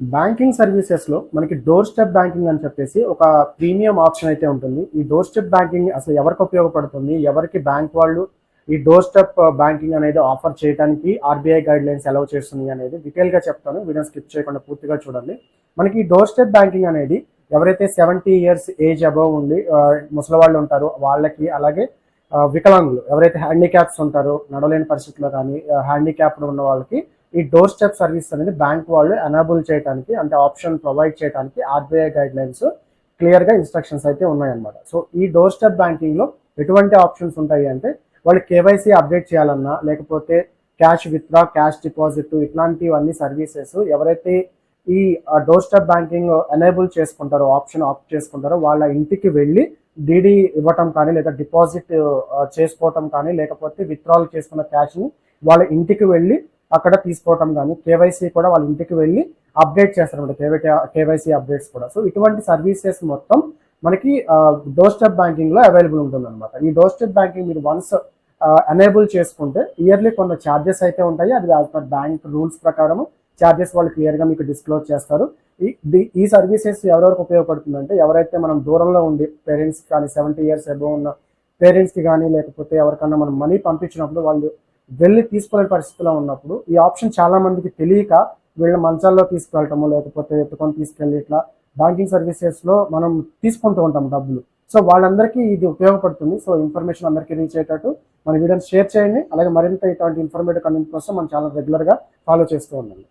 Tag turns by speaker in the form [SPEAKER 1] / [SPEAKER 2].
[SPEAKER 1] Banking సర్వీసెస్లో మనకి door step banking అని చెప్పేసి ఒక ప్రీమియం ఆప్షన్ అయితే ఉంటుంది. ఈ డోర్ స్టెప్ బ్యాంకింగ్ అసలు ఎవరికి ఉపయోగపడుతుంది? ఎవరికి బ్యాంక్ వాళ్ళు ఈ డోర్ స్టెప్ బ్యాంకింగ్ అనేది ఆఫర్ చేయడానికి ఆర్బీఐ గైడ్ లైన్స్ అలౌ చేస్తుంది అనేది డీటెయిల్గా చెప్తాను. వీడియో స్కిప్ చేయకుండా పూర్తిగా చూడండి. మనకి ఈ డోర్ స్టెప్ బ్యాంకింగ్ అనేది ఎవరైతే సెవెంటీ ఇయర్స్ ఏజ్ అబవ్ ఉండి ముసలివాళ్ళు ముసలి వాళ్ళు ఉంటారో వాళ్ళకి అలాగే వికలాంగులు ఎవరైతే హ్యాండిక్యాప్స్ ఉంటారో నడవలేని పరిస్థితుల్లో కానీ హ్యాండిక్యాప్డ్ ఉన్న వాళ్ళకి ఈ డోర్ స్టెప్ సర్వీస్ అనేది బ్యాంక్ వాళ్ళు ఎనాబుల్ చేయడానికి అంటే ఆప్షన్ ప్రొవైడ్ చేయడానికి ఆర్బీఐ గైడ్ లైన్స్ క్లియర్గా ఇన్స్ట్రక్షన్స్ అయితే ఉన్నాయన్నమాట. సో ఈ డోర్ స్టెప్ బ్యాంకింగ్లో ఎటువంటి ఆప్షన్స్ ఉంటాయి అంటే వాళ్ళు కేవైసీ అప్డేట్ చేయాలన్నా లేకపోతే క్యాష్ విత్డ్రా క్యాష్ డిపాజిట్ ఇట్లాంటివన్నీ సర్వీసెస్ ఎవరైతే ఈ డోర్ స్టెప్ బ్యాంకింగ్ ఎనేబుల్ చేసుకుంటారో ఆప్షన్ ఆప్ట్ చేసుకుంటారో వాళ్ళ ఇంటికి వెళ్ళి డీడీ ఇవ్వటం కానీ లేదా డిపాజిట్ చేసుకోవటం కానీ లేకపోతే విత్డ్రాల్ చేసుకున్న క్యాష్ని వాళ్ళ ఇంటికి వెళ్ళి అక్కడ తీసుకోవటం కానీ కేవైసీ కూడా వాళ్ళ ఇంటికి వెళ్ళి అప్డేట్ చేస్తారన్నమాట కేవై కేవైసీ అప్డేట్స్ కూడా. సో ఇటువంటి సర్వీసెస్ మొత్తం మనకి డోర్ స్టెప్ బ్యాంకింగ్లో అవైలబుల్ ఉంటుంది అనమాట ఈ డోర్ స్టెప్ బ్యాంకింగ్ మీరు వన్స్ ఎనేబుల్ చేసుకుంటే ఇయర్లీ కొన్ని ఛార్జెస్ అయితే ఉంటాయి. అది యాజ్ పర్ బ్యాంక్ రూల్స్ ప్రకారం ఛార్జెస్ వాళ్ళు క్లియర్గా మీకు డిస్క్లోజ్ చేస్తారు. ఈ ఈ సర్వీసెస్ ఎవరెవరికి ఉపయోగపడుతుందంటే ఎవరైతే మనం దూరంలో ఉండి పేరెంట్స్ కానీ సెవెంటీ ఇయర్స్ అబోవ్ ఉన్న పేరెంట్స్కి కానీ లేకపోతే ఎవరికన్నా మనం మనీ పంపించినప్పుడు వాళ్ళు వెళ్ళి తీసుకోలేని పరిస్థితిలో ఉన్నప్పుడు ఈ ఆప్షన్ చాలా మందికి తెలియక వీళ్ళ మంచాల్లో తీసుకెళ్ళటము లేకపోతే ఎత్తుకొని తీసుకెళ్ళి ఇట్లా బ్యాంకింగ్ సర్వీసెస్లో మనం తీసుకుంటూ ఉంటాం డబ్బులు. సో వాళ్ళందరికీ ఇది ఉపయోగపడుతుంది. సో ఇన్ఫర్మేషన్ అందరికీ రీచ్ అయ్యేటట్టు మన వీడియోని షేర్ చేయండి. అలాగే మరింత ఇటువంటి ఇన్ఫర్మేటివ్ కంటెంట్ కోసం మనం చాలా రెగ్యులర్గా ఫాలో చేస్తూ ఉండండి.